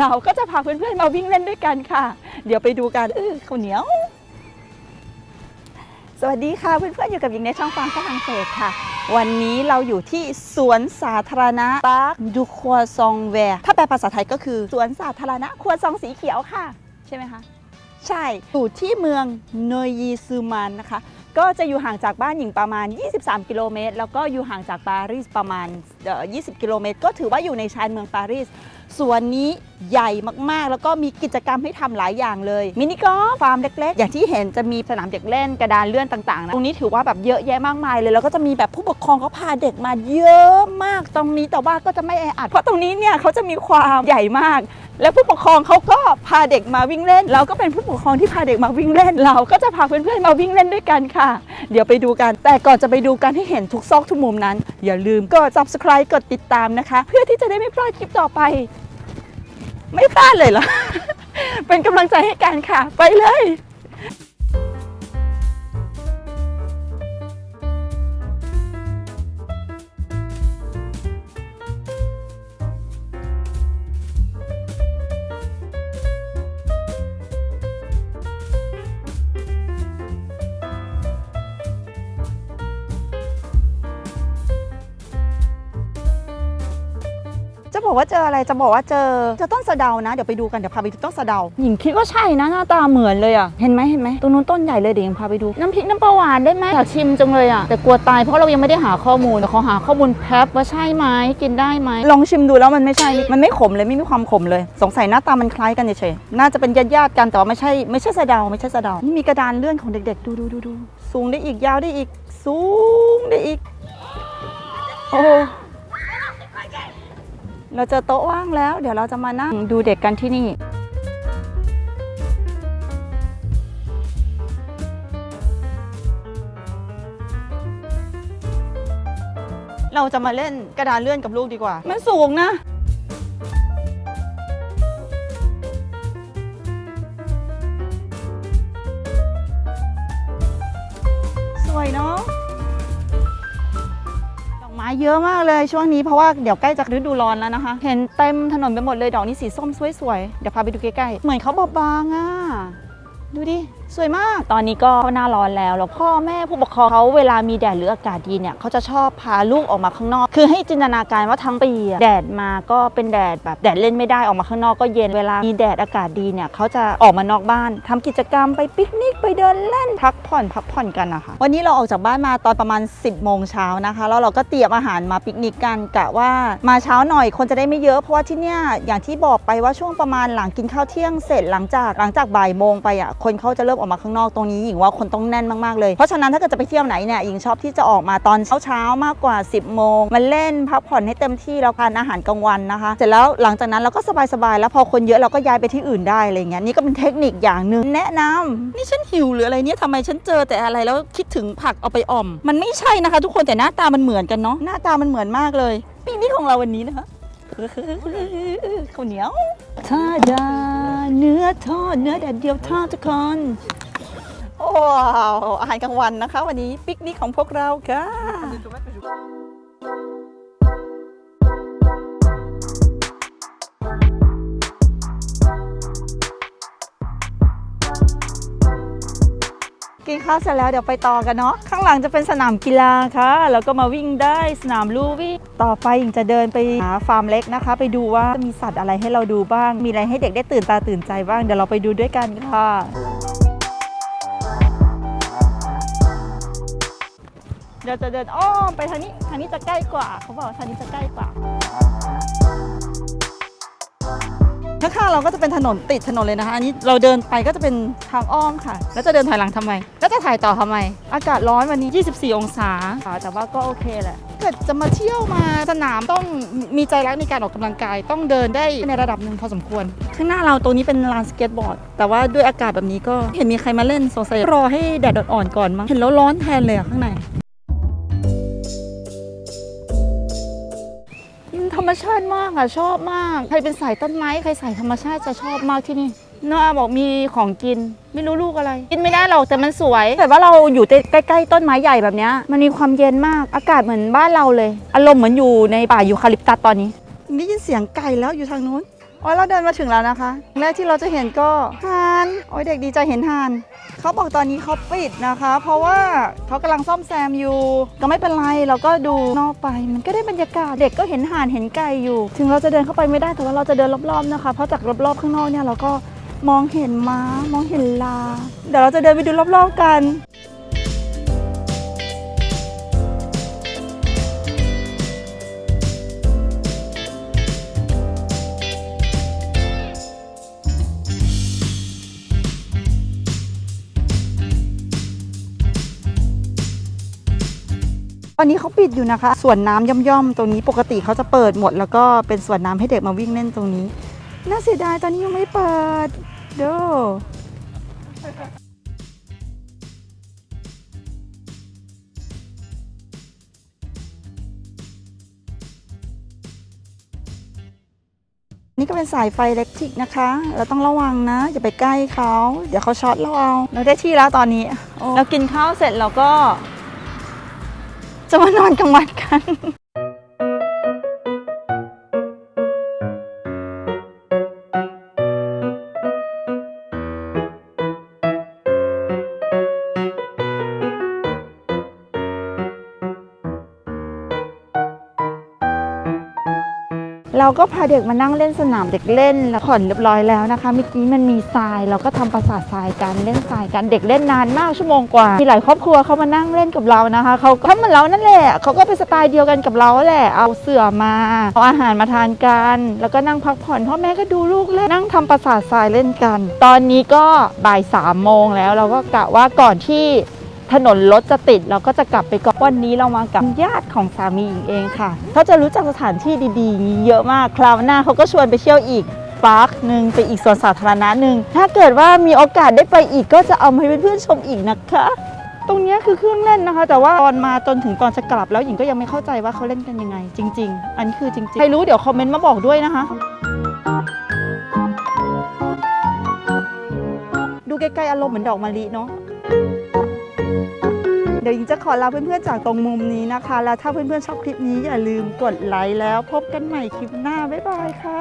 เราก็จะพาเพื่อนๆมาวิ่งเล่นด้วยกันค่ะ เดี๋ยวไปดูกันเออข้าวเหนียว สวัสดีค่ะเพื่อนๆอยู่กับหญิงในช่องฟังฝรั่งเศสค่ะ วันนี้เราอยู่ที่สวนสาธารณะปาร์คดูครัวซองแวร์ถ้าแปลภาษาไทยก็คือสวนสาธารณะครัวซองสีเขียวค่ะ ใช่ไหมคะ ใช่อยู่ที่เมืองเนยีซูมันนะคะ ก็จะอยู่ห่างจากบ้านหญิงประมาณ 23 กิโลเมตร แล้วก็อยู่ห่างจากปารีสประมาณเอ่อ20 กิโลเมตร ก็ถือว่าอยู่ในชานเมืองปารีสสวนนี้ใหญ่มากๆ แล้วก็มีกิจกรรมให้ทำหลายอย่างเลย มินิกอล์ฟฟาร์มเล็ก ๆ อย่างที่เห็นจะมีสนามเด็กเล่นกระดานเลื่อนต่างๆนะตรงนี้ถือว่าแบบเยอะแยะมากมายเลย แล้วก็จะมีแบบผู้ปกครองเขาพาเด็กมาเยอะมากตรงนี้แต่ว่าก็จะไม่แออัดเพราะตรงนี้เนี่ยเขาจะมีความใหญ่มาก แล้วผู้ปกครองเขาก็พาเด็กมาวิ่งเล่น เราก็เป็นผู้ปกครองที่พาเด็กมาวิ่งเล่น เราก็จะพาเพื่อนๆมาวิ่งเล่นด้วยกันค่ะ เดี๋ยวไปดูกัน แต่ก่อนจะไปดูกันให้เห็นทุกซอกทุกมุมนั้น อย่าลืมกด subscribe กดติดตามนะคะ เพื่อที่จะได้ไม่พลาดคลิปต่อไป ไม่พลาดเลยเหรอ เป็นกำลังใจให้กันค่ะ ไปเลย จะบอกว่าเจออะไรจะบอกว่าเจอเจอต้นสะเดานะ เดี๋ยวไปดูกันเดี๋ยวพาไปดูต้นสะเดา หญิงคิดว่าใช่นะหน้าตาเหมือนเลยอะเห็นไหมเห็นไหมตรงนู้นต้นใหญ่เลยเดี๋ยวหญิงพาไปดูน้ำพริกน้ำปลาหวานได้ไหมอยากชิมจังเลยอะแต่กลัวตายเพราะเรายังไม่ได้หาข้อมูลเดี๋ยวขอหาข้อมูลแป๊บว่าใช่ไหมกินได้ไหมลองชิมดูแล้วมันไม่ใช่มันไม่ขมเลยไม่มีความขมเลย สงสัยหน้าตามันคล้ายกันเฉยๆน่าจะเป็นญาติญาติๆกันแต่ว่าไม่ใช่ไม่ใช่สะเดาไม่ใช่สะเดานี่มีกระดานเลื่อนของเด็กๆ ดูดูดูดูสูงได้อีกยาวได้อีก สูงได้อีกโอ้ เราเจอโต๊ะว่างแล้ว เดี๋ยวเราจะมานั่งดูเด็กกันที่นี่ เราจะมาเล่นกระดานเลื่อนกับลูกดีกว่า มันสูงนะ เยอะมากเลยช่วงนี้เพราะว่าเดี๋ยวใกล้จะฤดูร้อนแล้วนะคะ เห็นเต็มถนนไปหมดเลยดอกนี้สีส้มสวยๆ เดี๋ยวพาไปดูใกล้ๆ เหมือนเขาบอบบางอะ ดูดิ สวยมาก ตอนนี้ก็หน้าร้อนแล้ว แล้วพ่อแม่ผู้ปกครองเขาเวลามีแดดหรืออากาศดีเนี่ยเขาจะชอบพาลูกออกมาข้างนอก คือให้จินตนาการว่าทั้งปีอะแดดมาก็เป็นแดดแบบแดดเล่นไม่ได้ออกมาข้างนอกก็เย็นเวลามีแดดอากาศดีเนี่ยเขาจะออกมานอกบ้านทำกิจกรรมไปปิกนิกไปเดินเล่นพักผ่อนพักผ่อนกันนะคะวันนี้เราออกจากบ้านมาตอนประมาณ 10โมงเช้านะคะแล้วเราก็เตรียมอาหารมาปิกนิกกันกะว่ามาเช้าหน่อยคนจะได้ไม่เยอะเพราะว่าที่เนี่ยอย่างที่บอกไปว่าช่วงประมาณหลังกินข้าวเที่ยงเสร็จหลังจากหลังจากบ่ายโมงไปอะคนเขาจะเริ่มออกมาข้างนอกตรงนี้หญิงว่าคนต้องแน่นมากๆเลย เพราะฉะนั้นถ้าเกิดจะไปเที่ยวไหนเนี่ยหญิงชอบที่จะออกมาตอนเช้าๆมากกว่า 10 โมงมาเล่นพักผ่อนให้เต็มที่แล้วทานอาหารกลางวันนะคะ เสร็จแล้วหลังจากนั้นเราก็สบายๆแล้วพอคนเยอะเราก็ย้ายไปที่อื่นได้อะไรเงี้ยนี่ก็เป็นเทคนิคอย่างหนึ่งแนะนำนี่ฉันหิวหรืออะไรเนี่ยทำไมฉันเจอแต่อะไรแล้วคิดถึงผักเอาไปอ่อม มันไม่ใช่นะคะ ทุกคนแต่หน้าตามันเหมือนกันเนาะหน้าตามันเหมือนมากเลยปีนี้ของเราวันนี้นะคะข้าวเหนียวทาดาเนื้อทอดเนื้อแดดเดียวทอดทุกคน ว้าวอาหารกลางวันนะคะ วันนี้ปิกนิกของพวกเราค่ะ กินข้าวเสร็จแล้วเดี๋ยวไปต่อกันเนาะข้างหลังจะเป็นสนามกีฬาค่ะ แล้วก็มาวิ่งได้สนามลู่วิ่งต่อไปยิงจะเดินไปหาฟาร์มเล็กนะคะ ไปดูว่ามีสัตว์อะไรให้เราดูบ้าง มีอะไรให้เด็กได้ตื่นตาตื่นใจบ้างเดี๋ยวเราไปดูด้วยกันค่ะ เดี๋ยวจะเดินอ้อมไปทางนี้ทางนี้จะใกล้กว่า เขาบอกทางนี้จะใกล้กว่าข้างๆเราก็จะเป็นถนนติดถนนเลยนะคะ อันนี้เราเดินไปก็จะเป็นทางอ้อมค่ะ แล้วจะเดินถอยหลังทำไม แล้วจะถ่ายต่อทำไม อากาศร้อนวันนี้ 24 องศาแต่ว่าก็โอเคแหละเกิดจะมาเที่ยวมาสนามต้องมีใจรักในการออกกำลังกาย ต้องเดินได้ในระดับหนึ่งพอสมควร ข้างหน้าเราตรงนี้เป็นลานสเก็ตบอร์ด แต่ว่าด้วยอากาศแบบนี้ก็เห็นมีใครมาเล่นสงสัยรอให้แดดอ่อนๆก่อนมั้งเห็นแล้วร้อนแทนเลยข้างใน ธรรมชาติมากอะชอบมาก ใครเป็นสายต้นไม้ใครสายธรรมชาติจะชอบมากที่นี่น้าบอกมีของกิน ไม่รู้ลูกอะไร กินไม่ได้หรอกแต่มันสวย แต่ว่าเราอยู่ใกล้ๆต้นไม้ใหญ่แบบนี้มันมีความเย็นมากอากาศเหมือนบ้านเราเลย อารมณ์เหมือนอยู่ในป่ายูคาลิปตัสตอนนี้ได้ยินเสียงไก่แล้วอยู่ทางนู้นอ๋อเราเดินมาถึงแล้วนะคะแรกที่เราจะเห็นก็ห่านโอ้ยเด็กดีใจเห็นห่าน เขาบอกตอนนี้เขาปิดนะคะ เพราะว่าเขากำลังซ่อมแซมอยู่ ก็ไม่เป็นไรเราก็ดูนอกไป มันก็ได้บรรยากาศเด็กก็เห็นห่านเห็นไก่อยู่ ถึงเราจะเดินเข้าไปไม่ได้แต่ว่าเราจะเดินรอบๆนะคะ เพราะจากรอบๆข้างนอกเนี่ยเราก็มองเห็นม้ามองเห็นลา เดี๋ยวเราจะเดินไปดูรอบๆกัน ตอนนี้เขาปิดอยู่นะคะ ส่วนน้ำย่อมๆ ตรงนี้ปกติเขาจะเปิดหมด แล้วก็เป็นส่วนน้ำให้เด็กมาวิ่งเล่นตรงนี้ น่าเสียดายตอนนี้ยังไม่เปิดเด้อนี่ก็เป็นสายไฟเล็กทริกนะคะ เราต้องระวังนะ อย่าไปใกล้เขา เดี๋ยวเขาช็อตเราเอา เราได้ที่แล้วตอนนี้ เรากินข้าวเสร็จเราก็ จะมานอนกลางวันกัน เราก็พาเด็กมานั่งเล่นสนามเด็กเล่นแล้วผ่อนเรียบร้อยแล้วนะคะเมื่อกี้มันมีทราย เราก็ทำประสาททรายกันเล่นทรายกันเด็กเล่นนานมากชั่วโมงกว่ามีหลายครอบครัวเขามานั่งเล่นกับเรานะคะเขาก็เหมือนเรานั่นแหละเขาก็เป็นสไตล์เดียวกันกับเราแหละเอาเสื่อมาเอาอาหารมาทานกัน แล้วก็นั่งพักผ่อนพ่อแม่ก็ดูลูกเล่นนั่งทำประสาททรายเล่นกัน ตอนนี้ก็บ่ายสามโมงแล้วเราก็กะว่าก่อนที่ ถนนรถจะติดเราก็จะกลับไปก่อนวันนี้เรามากับญาติของสามีหญิงเองค่ะเขาจะรู้จักสถานที่ดีๆนี้เยอะมากคราวหน้าเขาก็ชวนไปเที่ยวอีกปาร์คหนึ่งไปอีกสวนสาธารณะหนึ่งถ้าเกิดว่ามีโอกาสได้ไปอีกก็จะเอามาให้เพื่อนๆชมอีกนะคะ ตรงนี้คือเครื่องเล่นนะคะ แต่ว่าตอนมาจนถึงตอนจะกลับแล้วหญิงก็ยังไม่เข้าใจว่าเขาเล่นกันยังไง จริง ๆ อันนี้คือจริงๆใครรู้เดี๋ยวคอมเมนต์มาบอกด้วยนะคะดูใกล้ๆอารมณ์เหมือนดอกมะลิเนาะ เดี๋ยวหญิงจะขอลาเพื่อนๆจากตรงมุมนี้นะคะ แล้วถ้าเพื่อนๆชอบคลิปนี้อย่าลืมกดไลค์แล้วพบกันใหม่คลิปหน้า บ๊ายบายค่ะ